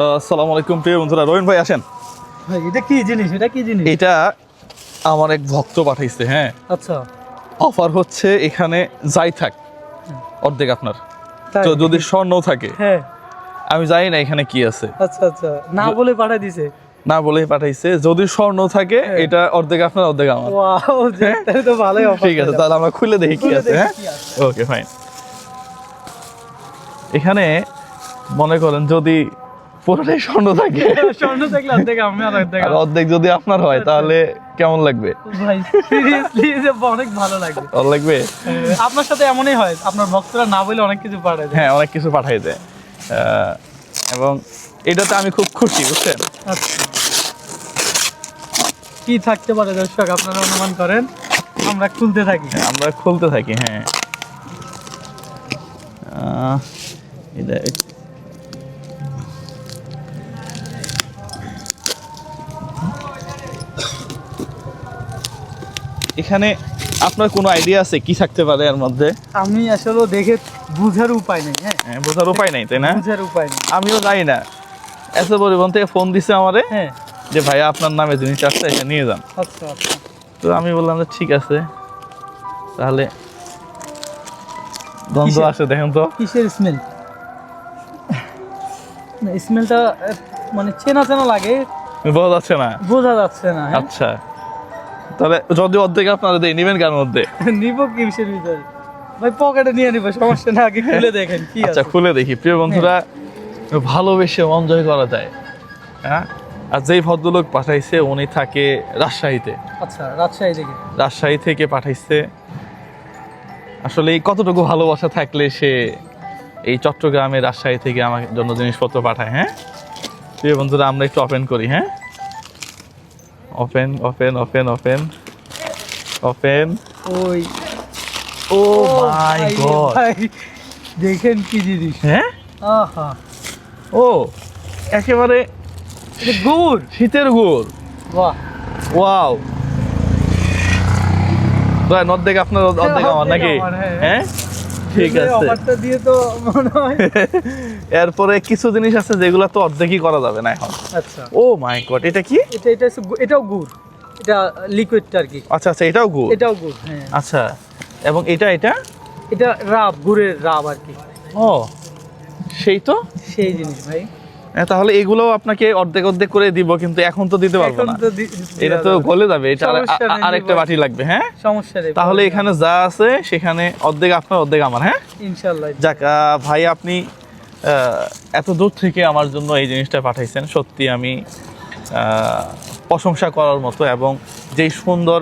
আসসালামু আলাইকুম প্রিয় বন্ধুরা। রহিন ভাই আসেন। ভাই এটা কি জিনিস? এটা কি জিনিস? এটা আমার এক ভক্ত পাঠাইছে হ্যাঁ। আচ্ছা। অফার হচ্ছে এখানে যাই থাক অর্ধেক আপনার। তো যদি স্বর্ণ থাকে হ্যাঁ। আমি জানি না এখানে কি আছে। আচ্ছা আচ্ছা। না বলে পাঠাই দিছে না বলেই পাঠাইছে। যদি স্বর্ণ থাকে হ্যাঁ। এটা অর্ধেক আপনার অর্ধেক আমার। ওয়াও তাহলে তো ভালোই অফার ঠিক আছে তাহলে আমরা খুলে দেখি কি আছে হ্যাঁ? ওকে ফাইন এখানে মনে করেন যদি পুরোটাই স্বর্ণ থাকে। স্বর্ণ দেখলে অর্ধেক আমি আর অর্ধেক আর অর্ধেক যদি আপনার হয় তাহলে কেমন লাগবে? ভাই সিরিয়াসলি অনেক ভালো লাগে ভালো লাগবে? আপনার সাথে এমনই হয় আপনার ভক্তরা না বলে অনেক কিছু পাঠায় দেয়। হ্যাঁ অনেক কিছু পাঠাই দেয়। এবং এটাতে আমি খুব খুশি বুঝছেন? আচ্ছা। কি থাকতে পারে দর্শক আপনারা অনুমান করেন? আমরা খুলতে থাকি। আমরা খুলতে থাকি হ্যাঁ। আহ, এটা এখানে আপনার কোনো আইডিয়া আছে কি থাকতে পারে এর মধ্যে? আমি আসলে দেখে বুঝার উপায় নেই হ্যাঁ। হ্যাঁ, বোঝার উপায় নাই তাই না? বুঝার উপায় নেই। আমিও জানি না। এসে পরিবহন থেকে ফোন দিছে আমারে হ্যাঁ। যে ভাইয়া আপনার নামে জিনিস আসছে এটা নিয়ে যান। আচ্ছা আচ্ছা। তো আমি বললাম যে ঠিক আছে। তাহলে গন্ধ? আসে দেখেন তো। কিসের স্মেল স্মেলটা মানে চেনা চেনা লাগে। বোঝা যাচ্ছে না। বোঝা যাচ্ছে না হ্যাঁ? আচ্ছা। তাহলে যদি অর্ধেক আপনারা দিয়ে নিবেন কার মধ্যে নিব কিসের ভিতরে ভাই পকেটে নিয়ে নিব সমস্যা না আগে খুলে দেখেন কি আচ্ছা খুলে দেখি। প্রিয় বন্ধুরা ভালোবেসে এনজয় করা যায় হ্যাঁ? আর যেই ভদ্রলোক পাঠাইছে উনি থাকে রাজশাহীতে। আচ্ছা রাজশাহী থেকে। রাজশাহী থেকে পাঠাইছে। আসলে এই কতটুকু ভালোবাসা থাকলে সে এই চট্টগ্রামে রাজশাহী থেকে আমার জন্য জিনিসপত্র পাঠায় হ্যাঁ? প্রিয় বন্ধুরা আমরা একটু ওপেন করি হ্যাঁ? Open open open open open ওই। ও মাই গড দেখেন কি জিনিস। হ্যাঁ? আহা। ও একেবারে গুড় শীতের গুড়। বাহ। ওয়াও অর্ধেক আপনার অর্ধেক আমার নাকি? আমার, হ্যাঁ। ঠিক আছে। দিয়ে তো মনে হয়। এরপরে কিছু জিনিস আছে যেগুলো তো অর্ধেকই করা যাবে না এখন। আচ্ছা। ও মাই গড এটা কি? এটা এটা এটাও গুড়। এটা লিকুইডটা আর কি। আচ্ছা আচ্ছা এটাও গুড়? এটাও গুড় হ্যাঁ। আচ্ছা এবং এটা এটা? এটা রাব গুড়ের রাব আর কি। ও সেই তো? সেই জিনিস ভাই। তাহলে এগুলো আপনাকে অর্ধেক অর্ধেক করে দিব কিন্তু এখন তো দিতে পারব না। এটা তো। গলে যাবে এটা আরেকটা। বাটি লাগবে হ্যাঁ? সমস্যা নেই তাহলে এখানে যা আছে সেখানে অর্ধেক আপনার অর্ধেক আমার হ্যাঁ? ইনশাল্লাহ যাক ভাই আপনি এত দূর থেকে আমার জন্য এই জিনিসটা পাঠাইছেন সত্যি আমি প্রশংসা করার মতো এবং যেই সুন্দর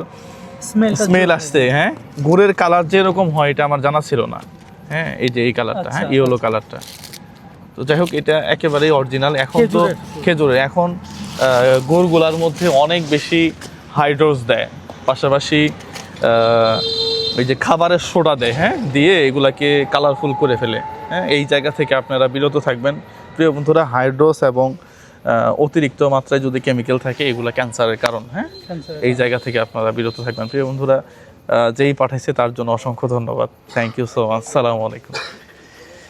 স্মেল স্মেল আসছে হ্যাঁ? গুড়ের কালার যেরকম হয় এটা আমার জানা ছিল না। হ্যাঁ এই যে এই কালারটা হ্যাঁ আচ্ছা, ইয়েলো কালারটা। তো যাই হোক এটা একেবারেই অরিজিনাল এখন তো খেজুরের। এখন আহ, মধ্যে অনেক বেশি হাইড্রোস দেয়। পাশাপাশি ওই যে খাবারের সোডা দেয় হ্যাঁ? দিয়ে এগুলাকে কালারফুল করে ফেলে। হ্যাঁ এই জায়গা থেকে আপনারা বিরত থাকবেন। প্রিয় বন্ধুরা হাইড্রোস এবং অতিরিক্ত মাত্রায় যদি কেমিক্যাল থাকে এগুলো ক্যান্সারের কারণ হ্যাঁ? এই জায়গা থেকে আপনারা বিরত থাকবেন। প্রিয় বন্ধুরা যেই পাঠাইছে তার জন্য অসংখ্য ধন্যবাদ। থ্যাংক ইউ সো মাচ সালামু আলাইকুম।